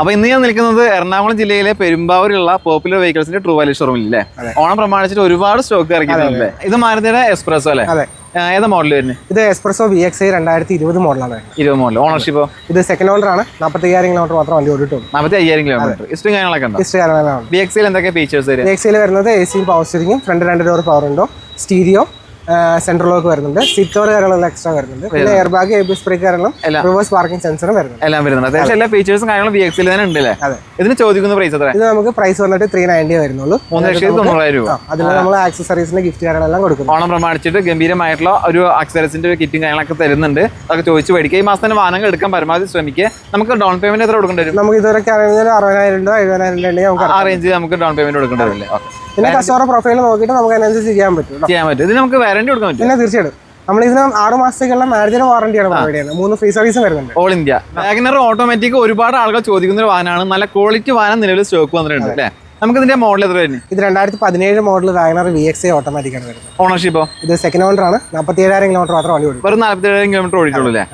അപ്പൊ ഇന്ന് ഞാൻ നിൽക്കുന്നത് എറണാകുളം ജില്ലയിലെ പെരുമ്പാവൂരിലുള്ള പോപ്പുലർ വെഹിക്കിൾസിന്റെ ട്രൂ വാല്യൂ ഷോറൂമിൽ അല്ലേ ഓണം പ്രമാണിച്ചിട്ട് ഒരുപാട് സ്റ്റോക്ക് ഇറക്കിയിട്ടുണ്ട്. ഇത് മാരുതിയുടെ എക്സ്പ്രസോ അല്ലേ? ഏതാ മോഡൽ വരുന്നത് ഇത് എക്സ്പ്രസോ വി എക്സ് ഐ രണ്ടായിരത്തി ഇരുപത് മോഡലാണ്. ഇരുപത് മോഡൽ ഓണർഷിപ്പോ ഇത് സെക്കൻഡ് ഓണർ ആണ്. നാൽപ്പത്തി അയ്യായിരം കിലോമീറ്റർ മാത്രം വണ്ടി ഓടിയിട്ടുള്ളൂ. നാൽപ്പത്തി അയ്യായിരം കിലോമീറ്റർ ഇഷ്ടം കാര്യങ്ങളൊക്കെ ഉണ്ട്? ഹിസ്റ്ററി കാര്യങ്ങളാണ് ബി എക്സിൽ എന്തൊക്കെ ഫീച്ചേഴ്സ് വരും? വി എക്സ് ഐയിൽ വരുന്നത് എ സിയും പവർ സ്റ്റിയറിംഗും ഫ്രണ്ട് രണ്ട് ഡോർ പവർ ഉണ്ടോ? സ്റ്റീരിയോ സെൻട്രൽ ലോക്ക് വരുന്നുണ്ട്. സീറ്റ് കവർ കാര്യങ്ങളെല്ലാം എക്സ്ട്രാ വരുന്നുണ്ട്. പിന്നെ എയർ ബാഗ് എ ബി കാര്യങ്ങളും റിവേഴ്സ് പാർക്കിംഗ് സെൻസറും വരുന്നുണ്ട്. എല്ലാം വരുന്നുണ്ട്. അത്യാവശ്യം എല്ലാ ഫീച്ചേഴ്സും കാര്യങ്ങളും ബി എക്സിൽ തന്നെ ഉണ്ട് അല്ലേ അതെ. ഇതിന് ചോദിക്കുന്ന പ്രൈസ് എത്ര ഇത് നമുക്ക് പ്രൈസ് വന്നിട്ട് ത്രീ നയന്റി വരുന്നുള്ളൂ. മൂന്ന് ലക്ഷത്തി തൊണ്ണൂറായിരം രൂപ. അതിൽ നമ്മൾ ആക്സസറീസിന്റെ ഗിഫ്റ്റ് കാര്യങ്ങളെല്ലാം കൊടുക്കും ഓണം പ്രമാണിച്ചിട്ട് ഗംഭീരമായിട്ടുള്ള ഒരു ആക്സസറീസിന്റെ ഒരു കിറ്റും കാര്യങ്ങളൊക്കെ തരുന്നുണ്ട്. അതൊക്കെ ചോദിച്ചു മേടിക്കുക. ഈ മാസം തന്നെ വാഹനങ്ങൾ എടുക്കാൻ പരമാവധി ശ്രമിക്കുക. നമുക്ക് ഡൗൺ പേയ്മെന്റ് എത്ര കൊടുക്കേണ്ടി വരും? നമുക്ക് ഇതുവരെ അറുപതിനായിരം രൂപ എഴുപതിനായിരം രൂപ ആ റേഞ്ച് നമുക്ക് ഡൗൺ പേയ്മെന്റ് കൊടുക്കേണ്ടി വരില്ലേ? പിന്നെ കസ്റ്റമർ പ്രൊഫൈൽ നോക്കിയിട്ട് നമുക്ക് അതിനനുസരിച്ച് ചെയ്യാൻ പറ്റും. ചെയ്യാൻ പറ്റും. ഇത് നമുക്ക് വാറന്റി കൊടുക്കാൻ പറ്റും പിന്നെ തീർച്ചയായിട്ടും. നമ്മൾ ഇതിന് ആറ് മാസത്തേക്കുള്ള മാരേജിന് വാറണ്ടിയാണ് പ്രൊവൈഡ് ചെയ്യുന്നത്. മൂന്ന് ഫ്രീ സർവീസ് വരുന്നുണ്ട്. ഓൾ ഇന്ത്യ വാഗനർ ഓട്ടോമാറ്റിക് ഒരുപാട് ആളുകൾ ചോദിക്കുന്ന ഒരു വാഹനമാണ്. നല്ല ക്വാളിറ്റി വാഹനം നിലവിൽ സ്റ്റോക്ക് വന്നിട്ടുണ്ട് അല്ലേ? നമുക്ക് ഇതിന്റെ മോഡൽ എത്ര വരുന്നത് ഇത് രണ്ടായിരത്തി പതിനേഴ് model WagonR V X automatic ആണ് വരുന്നത്. ഓണർഷിപ്പോ ഇത് സെക്കൻഡ് ഓണർ ആണ്. നാൽപ്പത്തി ഏഴായിരം കിലോമീറ്റർ മാത്രം വണ്ടി ഓടി വെറും നാല്പത്തി ഏഴായിരം കിലോമീറ്റർ ഓടിയിട്ടുള്ളൂ അല്ലേ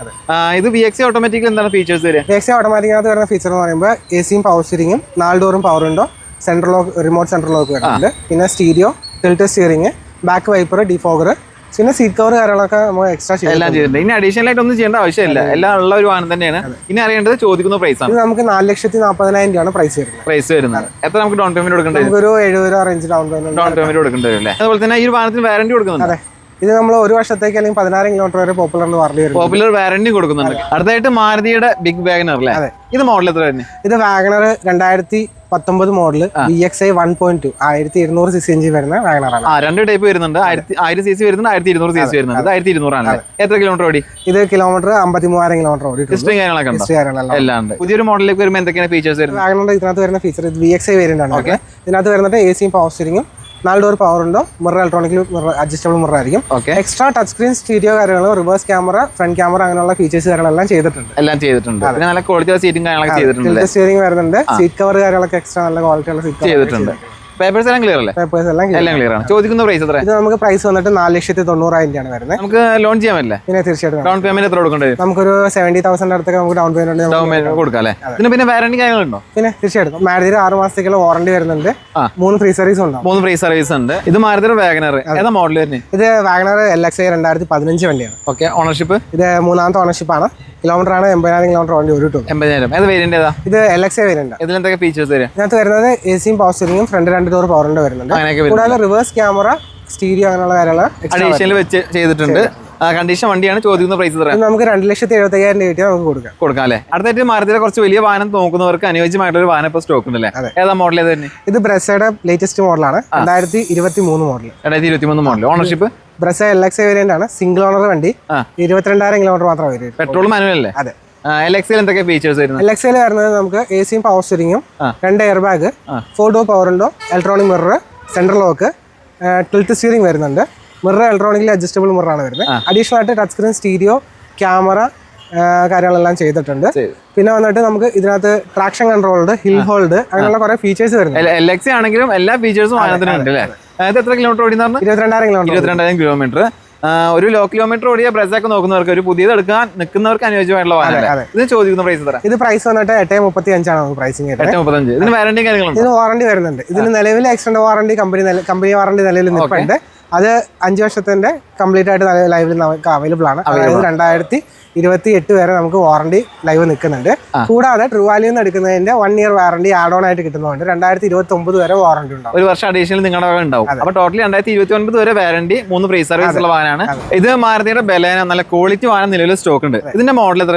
ഇത് വി എക്സ് ഓട്ടോമാറ്റിക് എന്താണ് ഫീച്ചേഴ്സ് വരിക? വി എക്സ് ഓട്ടോമാറ്റിക്കിനകത്ത് വരുന്ന ഫീച്ചർ എന്ന് പറയുമ്പോൾ എ സിയും പവർ സ്റ്റിയറിംഗും നാല് ഡോറും പവർ ഉണ്ടോ? Central lock remote central lock വരുന്നുണ്ട്. പിന്നെ stereo tilt steering back wiper defogger പിന്നെ സീറ്റ് കവർ കാര്യങ്ങളൊക്കെ നമ്മൾ എക്സ്ട്രാ എല്ലാം ചെയ്തിട്ടുണ്ട്. ഇനി അഡീഷണൽ ആയിട്ട് ഒന്നും ചെയ്യേണ്ട ആവശ്യമില്ല. എല്ലാം ഉള്ള ഒരു വാഹനം തന്നെയാണ്. ഇനി അറിയേണ്ടത് ചോദിക്കുന്ന പ്രൈസ് ആണ്. നമുക്ക് നാല് ലക്ഷത്തി നാൽപ്പതിനായിരം രൂപയാണ് പ്രൈസ് വരുന്നത്. പ്രൈസ് വരുന്നത്. എത്ര നമുക്ക് ഡൗൺ പേയ്മെന്റ് കൊടുക്കേണ്ടത് ഒരു എഴുപത് രൂപ range down payment down payment കൊടുക്കേണ്ടി വരും അല്ലേ? അതുപോലെ തന്നെ ഈ വാഹനത്തിന് വാറന്റി കൊടുക്കുന്നുണ്ട്. അതെ. ഇത് നമ്മൾ ഒരു വർഷത്തേക്ക് അല്ലെങ്കിൽ പതിനായിരം കിലോമീറ്റർ വരെ പോപ്പുലർ എന്ന് പറഞ്ഞു വരുന്നത് പോപ്പുലർ വാറണ്ടി കൊടുക്കുന്നുണ്ട്. അടുത്തായിട്ട് മാരുതിയുടെ ബിഗ് വാഗനർ അല്ലേ? അതെ. ഇത് മോഡൽ എത്ര തന്നെ ഇത് വാഗണർ രണ്ടായിരത്തി പത്തൊമ്പത് model V X I one point two ആയിരത്തി ഇരുന്നൂറ് സി സി എഞ്ചി വരുന്ന വാഗണറാണ് ആ രണ്ട് ടൈപ്പ് വരുന്നുണ്ട്. ആയിരത്തി ആയിരം സി സി വരുന്നുണ്ട് ആയിരത്തി ഇരുന്നൂറ് സി സി വരുന്നുണ്ട്. ആയിരത്തി ഇരുന്നൂറാണ് എത്ര കിലോമീറ്റർ ഓടി? ഇത് കിലോമീറ്റർ അമ്പത്തി മൂവായിരം കിലോമീറ്റർ ഓടി ഹിസ്റ്ററി കാര്യങ്ങളൊക്കെ എല്ലാം ഉണ്ട്. പുതിയൊരു മോഡലിലേക്ക് വരുമ്പോൾ എന്തൊക്കെയാണ് ഫീച്ചേഴ്സ് വരുന്നത്? വാഗണറിന്റെ ഇതിനകത്ത് വരുന്ന feature V X I variant ആണ്. ഇതിനകത്ത് വരുന്നത് എ സിയും പവർ സ്റ്റിയറിംഗും നാല് ഡോർ പവർ ഉണ്ടോ? Mirror electronic mirror adjustable mirror ആയിരിക്കും. Okay extra touch screen stereo കാര്യങ്ങൾ റിവേഴ്സ് ക്യാമറ ഫ്രണ്ട് ക്യാമറ അങ്ങനെയുള്ള ഫീച്ചേഴ്സ് കാര്യങ്ങളെല്ലാം ചെയ്തിട്ടുണ്ട്. എല്ലാം ചെയ്തിട്ടുണ്ട്. നല്ല ക്വാളിറ്റി സീറ്റിംഗ് കാര്യങ്ങളൊക്കെ ചെയ്തിട്ടുണ്ട്. സ്റ്റിയറിംഗ് വരുന്നുണ്ട്. സീറ്റ് കവർ കാര്യങ്ങളൊക്കെ എക്സ്ട്രാ നല്ല ക്വാളിറ്റിയുള്ള സീറ്റ് ചെയ്തിട്ടുണ്ട്. പേപ്പേഴ്സ് എല്ലാം ക്ലിയർ അല്ലേ? പേപ്പേഴ്സ് എല്ലാം എല്ലാം ക്ലിയർ ആണ്. ചോദിക്കുന്ന പ്രൈസ് എത്ര ഇത് നമുക്ക് പ്രൈസ് വന്നിട്ട് നാല് ലക്ഷത്തി തൊണ്ണൂറായിരം രൂപയാണ് വരുന്നത്. നമുക്ക് ലോൺ ചെയ്യാൻ പറ്റില്ലേ? പിന്നെ തീർച്ചയായിട്ടും ഡൗൺ പേയ്മെന്റ് എത്ര കൊടുക്കേണ്ടി വരും? നമുക്കൊരു സെവന്റി തൗസൻഡ് അടുത്തൊക്കെ നമുക്ക് ഡൗൺ പേയ്മെന്റ് ഡൗൺ പേയ്മെന്റ് കൊടുക്കാം അല്ലേ? പിന്നെ പിന്നെ വാറന്റി കാര്യങ്ങളുണ്ടോ? പിന്നെ തീർച്ചയായിട്ടും. മാരുതിയുടെ ആറ് മാസത്തേക്കുള്ള വാറണ്ടി വരുന്നുണ്ട്. മൂന്ന് ഫ്രീ സർവീസ് ഉണ്ട് മൂന്ന് ഫ്രീ സർവീസ് ഉണ്ട്. ഇത് മാരുതിയുടെ വാഗനർ ഏതാ മോഡൽ വരുന്നത്? ഇത് വാഗനർ എൽ എക്സ് ഐ രണ്ടായിരത്തി പതിനഞ്ച് വണ്ടിയാണ്. ഓക്കെ ഓണർഷിപ്പ് ഇത് മൂന്നാമത്തെ ഓണർഷിപ്പ് ആണ്. കിലോമീറ്റർ ആണ് എൺപതിനായിരം കിലോമീറ്റർ വണ്ടി ഓടിയിട്ടുള്ളൂ എൺപതിനായിരം. ഏത് വേരിയന്റ് ഏതാ? ഇത് എൽ എക്സ് വേരിയന്റ് വരുന്നുണ്ട് ഇതിൽ എന്തൊക്കെ ഫീച്ചേഴ്സ് വരും? ഇതിനകത്ത് വരുന്നത് എ സിയും പവർ സ്റ്റിയറിംഗും ഫ്രണ്ട് രണ്ട് ഡോർ പവറിന്റെ വരുന്നുണ്ട്. അങ്ങനെയൊക്കെ കൂടാതെ റിവേഴ്സ് ക്യാമറ സ്റ്റീരിയോ അങ്ങനെയുള്ള കാര്യങ്ങൾ അഡീഷണൽ വെച്ച് ചെയ്തിട്ടുണ്ട്. കണ്ടീഷൻ വണ്ടിയാണ് ചോദിക്കുന്ന പ്രൈസ് എത്ര നമുക്ക് രണ്ട് ലക്ഷത്തി എഴുപത്തി അയ്യായിരം രൂപ നമുക്ക് കൊടുക്കാം. കൊടുക്കാം അല്ലേ? അടുത്തായിട്ട് മാരുതിയുടെ കുറച്ച് വലിയ വാഹനം നോക്കുന്നവർക്ക് അനുയോജ്യമായിട്ടുള്ള ഒരു വാഹനം ഇപ്പോൾ സ്റ്റോക്ക് ഉണ്ടല്ലേ ഏതാ മോഡൽ ഏത് തന്നെ ഇത് ബ്രസയുടെ ലേറ്റസ്റ്റ് മോഡലാണ് രണ്ടായിരത്തി ഇരുപത്തി മൂന്ന് മോഡൽ രണ്ടായിരത്തി ഇരുപത്തി മൂന്ന് model ownership Brezza L X variant ആണ്. സിംഗിൾ ഓണർ വണ്ടി. ഇരുപത്തിരണ്ടായിരം കിലോമീറ്റർ മാത്രമേ വരൂ. പെട്രോൾ മാനുവൽ അല്ലേ? അതെ. എൽ എക്സിൽ എന്തൊക്കെ ഫീച്ചേഴ്സ് വരുന്നത്? എൽ എക്സ് വരുന്നത് നമുക്ക് എ സിയും പവർ സ്റ്റിയറിംഗും രണ്ട് air bag. Four door power ഉണ്ടോ electronic mirror central lock tilt steering വരുന്നുണ്ട്. മിറർ ഇലക്ട്രോണിക്കലി അഡ്ജസ്റ്റബിൾ മിററാണ് വരുന്നത്. അഡീഷണൽ ആയിട്ട് ടച്ച് സ്ക്രീൻ സ്റ്റീരിയോ ക്യാമറ കാര്യങ്ങളെല്ലാം ചെയ്തിട്ടുണ്ട്. പിന്നെ വന്നിട്ട് നമുക്ക് ഇതിനകത്ത് ട്രാക്ഷൻ കൺട്രോൾഡ് ഹിൽ ഹോൾഡ് അങ്ങനെയുള്ള കുറെ ഫീച്ചേഴ്സ് വരുന്നുണ്ട്. എൽ എക്സ് ആണെങ്കിലും എല്ലാ ഫീച്ചേഴ്സും അല്ലേ? ഇത് എത്ര കിലോമീറ്റർ ഓടി എന്ന് പറഞ്ഞു? ഇരുപത്തിരണ്ടായിരം കിലോമീറ്റർ ഇരുപത്തിരണ്ടായിരം കിലോമീറ്റർ ഒരു ലോ കിലോമീറ്റർ ഓടിയ ബ്രസൊക്കെ നോക്കുന്നവർക്ക് ഒരു പുതിയത് എടുക്കാൻ നിൽക്കുന്നവർക്ക് അനുയോജ്യമായിട്ടുള്ള വാഹനം. ഇത് ചോദിക്കുന്ന പ്രൈസ് എത്ര ഇത് പ്രൈസ് വന്നിട്ട് എട്ട് മുപ്പത്തി അഞ്ചാണ് നമുക്ക് എട്ട് മുപ്പത്തഞ്ച് ഇതിന് വാറന്റി കാര്യങ്ങളുണ്ട്? ഇതിന് വാറണ്ടി വരുന്നുണ്ട്. ഇതിന് നിലവിൽ extend warranty company company warranty നിലവിൽ നിൽപ്പുണ്ട് അത് അഞ്ച് വർഷത്തിന്റെ കംപ്ലീറ്റ് ആയിട്ട് ലൈവിൽ നമുക്ക് അവൈലബിൾ ആണ്. അതായത് രണ്ടായിരത്തി ഇരുപത്തി എട്ട് വരെ നമുക്ക് വാറണ്ടി ലൈവ് നിൽക്കുന്നുണ്ട്. കൂടാതെ ട്രൂവാലിയിൽ നിന്ന് എടുക്കുന്നതിന്റെ one year warranty add on ആയിട്ട് കിട്ടുന്നതുകൊണ്ട് രണ്ടായിരത്തി ഇരുപത്തി ഒമ്പത് വരെ വാറണ്ടി ഉണ്ടാവും. ഒരു വർഷം അഡീഷണൽ നിങ്ങളുടെ വക ഉണ്ടാവും. അപ്പൊ ടോട്ടലി രണ്ടായിരത്തി ഇരുപത്തി ഒൻപത് വരെ വാറന്റി മൂന്ന് ഫ്രീ സർവീസ് ഉള്ള വാഹനമാണ്. ഇത് മാരുതിയുടെ ബലേന നല്ല ക്വാളിറ്റി വാഹനം നിലവിൽ സ്റ്റോക്ക് ഉണ്ട്. ഇതിന്റെ മോഡൽ എത്ര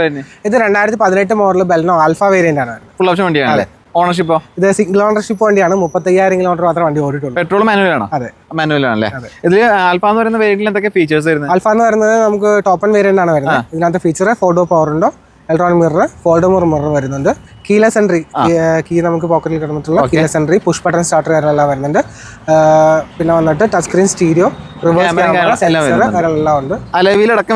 ഇത് രണ്ടായിരത്തി പതിനെട്ട് മോഡൽ ബലനോ ആൽഫ വേരിയന്റ് ആണ് ഫുൾ ഓപ്ഷൻ വണ്ടിയാണല്ലേ? ഓണർഷിപ്പോ ഇത് സിംഗിൾ ഓണർഷിപ്പ് വണ്ടിയാണ്. മുപ്പത്തയ്യായിരം കിലോമീറ്റർ മാത്രം വണ്ടി ഓടിയിട്ടുള്ളൂ. പെട്രോൾ മാനുവൽ ആണ്. അതെ. മാനുവൽ ആണല്ലേ? ഇതിൽ ആൽഫ എന്ന് പറയുന്ന വേരിയന്റിൽ എന്തൊക്കെ ഫീച്ചേഴ്സ് വരുന്നത്? ആൽഫ എന്ന് പറയുന്നത് നമുക്ക് ടോപ്പൺ വേരിയന്റ് ആണ് വരുന്നത്. ഇതിനകത്ത് ഫീച്ചർ ഫോട്ടോ പവർ ഉണ്ടോ? Electronic mirror fold mirror mirror വരുന്നുണ്ട് കീലസ് എൻട്രി കീ നമുക്ക് പോക്കറ്റിൽ കിടന്നിട്ടുള്ള keyless entry push button starter കാര്യങ്ങളെല്ലാം വരുന്നുണ്ട്. പിന്നെ വന്നിട്ട് touch screen stereo reverse camera sensor കാര്യങ്ങളെല്ലാം ഉണ്ട്.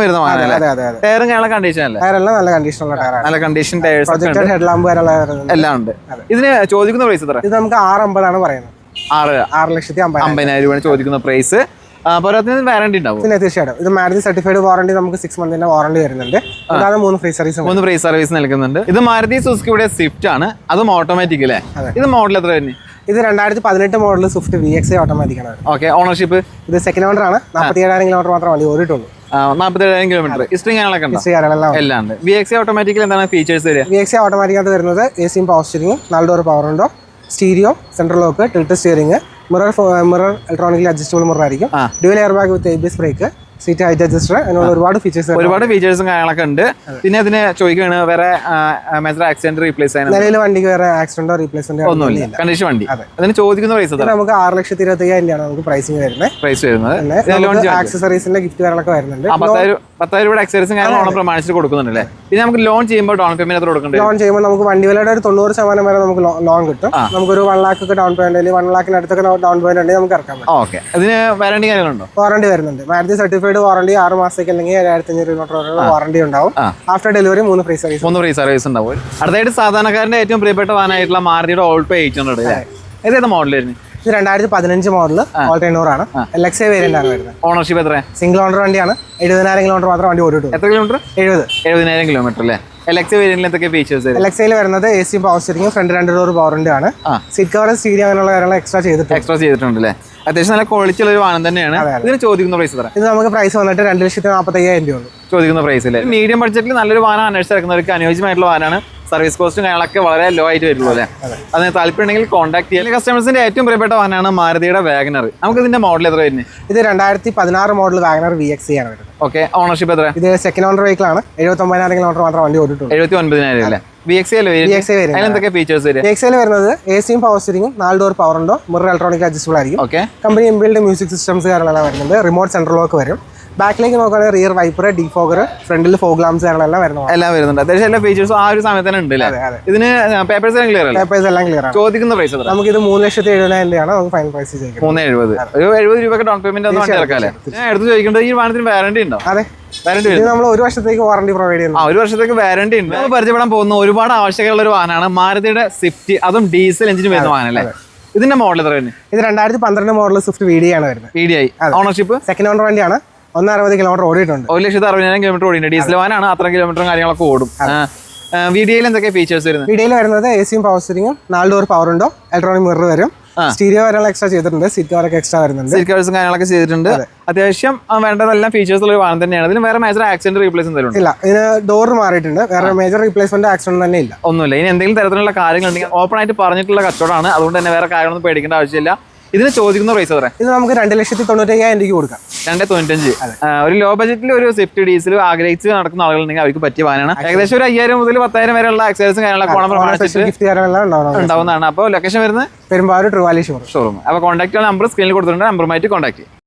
വരുന്ന അതെ അതെ അതെ ടയറും കാണാൻ കണ്ടീഷൻ ടയറെല്ലാം നല്ല കണ്ടീഷനുള്ള ടയറാണ് നല്ല കണ്ടീഷൻ ഹെഡ് ലാമ്പ് എല്ലാം ഉണ്ട്. ഇതിന് ചോദിക്കുന്ന പ്രൈസ് എത്ര? ഇത് നമുക്ക് ആറ് അമ്പതാണ് പറയുന്നത്. ആറ്. ആറ് ലക്ഷത്തി അമ്പതിനായിരം. രൂപയാണ് ചോദിക്കുന്ന പ്രൈസ് പോരാത്തിന് വാറണ്ടി ഉണ്ടാവും. പിന്നെ തീർച്ചയായിട്ടും. ഇത് മാരുതി സർട്ടിഫൈഡ് വാറണ്ടി നമുക്ക് സിക്സ് മന്തിന്റെ വാറണ്ടി വരുന്നുണ്ട് അതാണ് മൂന്ന് ഫ്രീ സർവീസ് മൂന്ന് ഫ്രീ സർവീസ് നൽകുന്നുണ്ട്. ഇത് മാരുതി സുസുക്കിയുടെ സ്വിഫ്റ്റ് ആണ്. അതും ഓട്ടോമാറ്റിക് അല്ലേ ഇത് മോഡൽ എത്ര തന്നെ ഇത് രണ്ടായിരത്തി പതിനെട്ട് model Swift V X automatic ആണ്. ഓക്കെ ഓണർഷിപ്പ് ഇത് സെക്കൻഡ് ഓണർ ആണ്. നാൽപ്പത്തി ഏഴായിരം കിലോമീറ്റർ മാത്രം വണ്ടി ഓടിയിട്ടുള്ളൂ. നാൽപ്പത്തേഴായിരം കിലോമീറ്റർ ഹിസ്റ്ററി കാര്യങ്ങളൊക്കെ ഉണ്ടോ? ഹിസ്റ്ററി എല്ലാം ഉണ്ട്. വി എക്സ് ഓട്ടോമാറ്റിക്കൽ എന്താണ് ഫീച്ചേഴ്സ് വരിക? വി എക്സ് ഓട്ടോമാറ്റിക്കകത്ത് വരുന്നത് എ സിയും പവർ സ്റ്റിയറിംഗും നാല് ഡോർ പവർ ഉണ്ടോ? Stereo central lock tilt steering mirror mirror electronically adjustable mirror ആയിരിക്കും. Dual air bag with ABS brake seat height adjuster അതിനുള്ള ഒരുപാട് ഫീച്ചേഴ്സ് ഒരുപാട് ഫീച്ചേഴ്സും കാര്യങ്ങളൊക്കെ ഉണ്ട്. പിന്നെ അതിനെ ചോദിക്കുകയാണ് വേറെ മേജർ ആക്സിഡന്റ് റീപ്ലേസ് ചെയ്യാൻ നിലവിൽ വണ്ടിക്ക് വേറെ ആക്സിഡന്റോ റീപ്ലേസ്മെന്റ് ഒന്നുമില്ല. കണ്ടീഷൻ വണ്ടി. അതിന് ചോദിക്കുന്ന പ്രൈസ് നമുക്ക് ആറ് ലക്ഷത്തി ഇരുപത്തി അയ്യായിരം നമുക്ക് പ്രൈസിങ് വരുന്നത്. പ്രൈസ് വരുന്നത്. ആക്സസറീസിന്റെ ഗിഫ്റ്റ് കാര്യങ്ങളൊക്കെ വരുന്നുണ്ട്. പത്തായിരം പത്തായിരം രൂപയുടെ എക്സൈസും കാര്യങ്ങളും ഓണം പ്രമാണിച്ചിട്ട് കൊടുക്കുന്നുണ്ട് അല്ലേ പിന്നെ നമുക്ക് ലോൺ ചെയ്യുമ്പോൾ ഡൗൺ പേയ്മെന്റ് എത്ര കൊടുക്കുന്നത് ലോൺ ചെയ്യുമ്പോൾ നമുക്ക് വണ്ടി വിലയുടെ ഒരു തൊണ്ണൂറ് ശതമാനം വരെ നമുക്ക് ലോൺ കിട്ടും. നമുക്കൊരു വൺ ലാക്ക് ഒക്കെ ഡൗൺ പേയ്മെന്റ് അല്ലെങ്കിൽ വൺ ലാക്കിന് അടുത്തൊക്കെ ഡൗൺ പേയ്മെന്റ് ഉണ്ടെങ്കിൽ നമുക്ക് ഇറക്കാൻ പറ്റും ഓക്കെ അതിന് വാറണ്ടി കാര്യങ്ങളുണ്ടോ? വാറണ്ടി വരുന്നുണ്ട്. മാരുതി സർട്ടിഫൈഡ് വാറണ്ടി ആറ് മാസത്തേക്ക് അല്ലെങ്കിൽ ഏഴായിരത്തി അഞ്ഞൂറ് കിലോമീറ്റർ വരെയുള്ള വാറണ്ടി ഉണ്ടാവും. ആഫ്റ്റർ ഡെലിവറി മൂന്ന് ഫ്രീ സർവീസ് മൂന്ന് ഫ്രീ സർവീസ് ഉണ്ടാവും. അടുത്തായിട്ട് സാധാരണക്കാരന്റെ ഏറ്റവും പ്രിയപ്പെട്ട വാനായിട്ടുള്ള മാരുതിയുടെ ഓൾട്ടോ എയ്റ്റ് ഹൺഡ്രഡ് അല്ലേ? ഏതേത് മോഡൽ വരുന്നത് ഇത് രണ്ടായിരത്തി പതിനഞ്ച് മോഡൽ ഓൾട്ടോ എണ്ണൂറാണ് എൽ എക്സ് ഐ വേരിയന്റ് ആണ് വരുന്നത്. ഓണർഷിപ്പ് എത്ര സിംഗിൾ ഓണർ വണ്ടിയാണ്. എഴുപതിനായിരം കിലോമീറ്റർ മാത്രം വണ്ടി ഓടി എത്ര കിലോമീറ്റർ എഴുപത്. എഴുപതിനായിരം കിലോമീറ്റർ അല്ലേ? എലക്സ് വേരിയന്റിൽ എന്തൊക്കെ ഫീച്ചേഴ്സ് എൽ വരുന്നത് A C power steering front രണ്ട് ഡോർ പവർ ആണ്. സീറ്റ് കവർ സ്റ്റീരിയോ അങ്ങനെയുള്ള കാര്യങ്ങൾ എക്സ്ട്രാ ചെയ്തിട്ടുണ്ട്. എക്സ്ട്രാ ചെയ്തിട്ടുണ്ട് അല്ലേ? അത്യാവശ്യം നല്ല ക്വാളിറ്റി ഉള്ള ഒരു വാഹനം തന്നെയാണ്. ഇതിന് ചോദിക്കുന്ന പ്രൈസ് എത്ര? ഇത് നമുക്ക് പ്രൈസ് വന്നിട്ട് രണ്ട് ലക്ഷത്തി നാൽപ്പത്തി അയ്യായിരം രൂപ ചോദിക്കുന്ന പ്രൈസ് അല്ലേ? മീഡിയം ബഡ്ജറ്റിൽ നല്ലൊരു വാഹനം അന്വേഷിച്ചിറക്കുന്നവർക്ക് അനുയോജ്യമായിട്ടുള്ള വാഹനമാണ്. സർവീസ് കോസ്റ്റും കാര്യങ്ങളൊക്കെ വളരെ ലോ ആയിട്ട് വരുള്ളൂ അല്ലേ? അതിന് താല്പര്യം ഉണ്ടെങ്കിൽ കോൺടാക്ട് ചെയ്യാം. കസ്റ്റമേഴ്സിന്റെ ഏറ്റവും പ്രിയപ്പെട്ട വാഹനമാണ് മാരുതിയുടെ വാഗനർ നമുക്ക് ഇതിന്റെ മോഡൽ എത്ര വരുന്നത് ഇത് രണ്ടായിരത്തി പതിനാറ് മോഡൽ വാഗനർ വി എക്സ് ആണ് വരുന്നത്. ഓക്കെ ഓണർഷിപ്പ് എത്ര? ഇത് സെക്കൻഡ് ഓണർ വെഹിക്കിൾ ആണ്. എഴുപത്തി ഒമ്പതിനായിരം കിലോമീറ്റർ മാത്രം വണ്ടി ഓടിയിട്ടുള്ളൂ. എഴുപത്തി ഒൻപതിനായിരം അല്ലേ വി എക്സ് അതിലെന്തൊക്കെ ഫീച്ചേഴ്സ് വരും? എക്സ് വരുന്നത് എ സിയും പവർ സ്റ്റിയറിംഗും നാല് ഡോർ പവർ ഉണ്ടോ മുറി ഇലക്ട്രോണിക് അഡ്ജസ്റ്റബിൾ ആയിരിക്കും. Okay company inbuilt music systems കാര്യങ്ങളെല്ലാം വരുന്നത് റിമോട്ട് സെൻട്രൽ ലോക്ക് വരും. ബാക്കിലേക്ക് നോക്കുകയാണെങ്കിൽ റിയർ വൈപ്പർ ഡീഫോഗർ ഫ്രണ്ടിൽ ഫോഗ്ലാംസ് ലാംസ് വരുന്നത് വരുന്നു എല്ലാം വരുന്നുണ്ട്. അത്യാവശ്യം എല്ലാ ഫീച്ചേഴ്സും ആ ഒരു സമയത്ത് തന്നെ ഉണ്ട് ഇതിന് പേപ്പേഴ്സ് എല്ലാം ക്ലിയർ പേപ്പേഴ്സ് എല്ലാം ക്ലിയർ ആണ്. ചോദിക്കുന്ന പ്രൈസ് നമുക്ക് ഇത് മൂന്ന് ലക്ഷത്തി എഴുപതിനായിരം രൂപയാണ് നമുക്ക് ഫൈനൽ പ്രൈസ് ചെയ്യിക്കുന്നത് മൂന്ന് എഴുപത്. ഒരു എഴുപത് രൂപയ്ക്ക് ഡൗൺ പേയ്മെന്റ് ഒന്നും ചേർക്കാല്ലേ ഞാൻ എടുത്ത് ചോദിക്കേണ്ടത് ഈ വാഹനത്തിന് വാറണ്ടി ഉണ്ടോ? അതെ. നമ്മൾ ഒരു വർഷത്തേക്ക് വാറണ്ടി പ്രൊവൈഡ് ചെയ്യുന്നു. ഒരു വർഷത്തേക്ക് വാറണ്ടി ഉണ്ട്. നമ്മൾ പരിചയപ്പെടാൻ പോകുന്ന ഒരുപാട് ആവശ്യമുള്ള ഒരു വാഹനമാണ് മാരുതിയുടെ സ്വിഫ്റ്റ് അതും ഡീസൽ എഞ്ചിന് വരുന്ന വാഹനം അല്ലേ? ഇതിന്റെ മോഡൽ എത്ര ഇത് രണ്ടായിരത്തി പന്ത്രണ്ട് മോഡൽ സ്വിഫ്റ്റ് വി ഡി ആണ് വരുന്നത്. V D I ownership second owner വണ്ടിയാണ്. ഒന്ന് അറുപത് കിലോമീറ്റർ ഓടിയിട്ടുണ്ട്. ഒരു ലക്ഷത്തി അറുപതിനായിരം കിലോമീറ്റർ ഓടിയിട്ടുണ്ട്. ഡീസൽ വാനാണ് അത്ര കിലോമീറ്ററും കാര്യങ്ങളൊക്കെ ഓടും. വീഡിയോയിൽ എന്തൊക്കെ ഫീച്ചേഴ്സ് വരുന്നത്? വീഡിയോയിൽ വരുന്നത് എ സിയും പവർ സ്റ്റിയറിംഗും നാല് ഡോർ പവർ ഉണ്ടോ ഇലക്ട്രോണിക് മിറർ വരും. സ്റ്റീരിയോ വരെ എക്സ്ട്രാ ചെയ്തിട്ടുണ്ട് സീറ്റ് കവറൊക്കെ എക്സ്ട്രാ വരുന്നുണ്ട്. സീറ്റ് കവേഴ്സും കാര്യങ്ങളൊക്കെ ചെയ്തിട്ടുണ്ട്. അത്യാവശ്യം വേണ്ടതെല്ലാം ഫീച്ചേഴ്സ് ഉള്ള വാഹനം തന്നെയാണ്. ഇതിന് വേറെ മേജർ ആക്സിഡന്റ് റീപ്ലേസ് എന്തെങ്കിലും? ഇല്ല. ഇതിന് ഡോർ മാറിയിട്ടുണ്ട്. വേറെ മേജർ റീപ്ലേസ്മെന്റ് ആക്സിഡന്റ് തന്നെ ഇല്ല. ഒന്നുമില്ല. ഇനി എന്തെങ്കിലും തരത്തിലുള്ള കാര്യങ്ങൾ ഉണ്ടെങ്കിൽ ഓപ്പൺ ആയിട്ട് പറഞ്ഞിട്ടുള്ള കച്ചവടമാണ്. അതുകൊണ്ട് തന്നെ വേറെ കാര്യങ്ങളൊന്നും പേടിക്കേണ്ട ആവശ്യമില്ല. ഇതിന് ചോദിക്കുന്ന പ്രൈസ് എത്ര ഇത് നമുക്ക് രണ്ട് ലക്ഷത്തി തൊണ്ണൂറ്റി അയ്യായിരം രൂപയ്ക്ക് കൊടുക്കാം. രണ്ട് തൊണ്ണൂറ്റഞ്ച്. ഒരു ലോ ബജറ്റിൽ ഒരു സ്വിഫ്റ്റ് ഡീസൽ ആഗ്രഹിച്ച് നടക്കുന്ന ആളുകളുണ്ടെങ്കിൽ അവർക്ക് പറ്റിയ വാനാണ് ഏകദേശം ഒരു അയ്യായിരം മുതൽ പത്തായിരം വരെയുള്ള എക്സൈസും കാര്യങ്ങളൊക്കെ ഓണം പ്രമാണിച്ചിട്ട് ഉണ്ടാവുന്നതാണ്. അപ്പോൾ ലൊക്കേഷൻ വരുന്നത്? പെരുമ്പാവൂർ ട്രിവാലി ഷോറൂം അപ്പോൾ കോൺടാക്ട് നമ്പർ സ്ക്രീനിൽ കൊടുത്തിട്ടുണ്ട്. നമ്പറുമായിട്ട് കോൺടാക്ട് ചെയ്യും.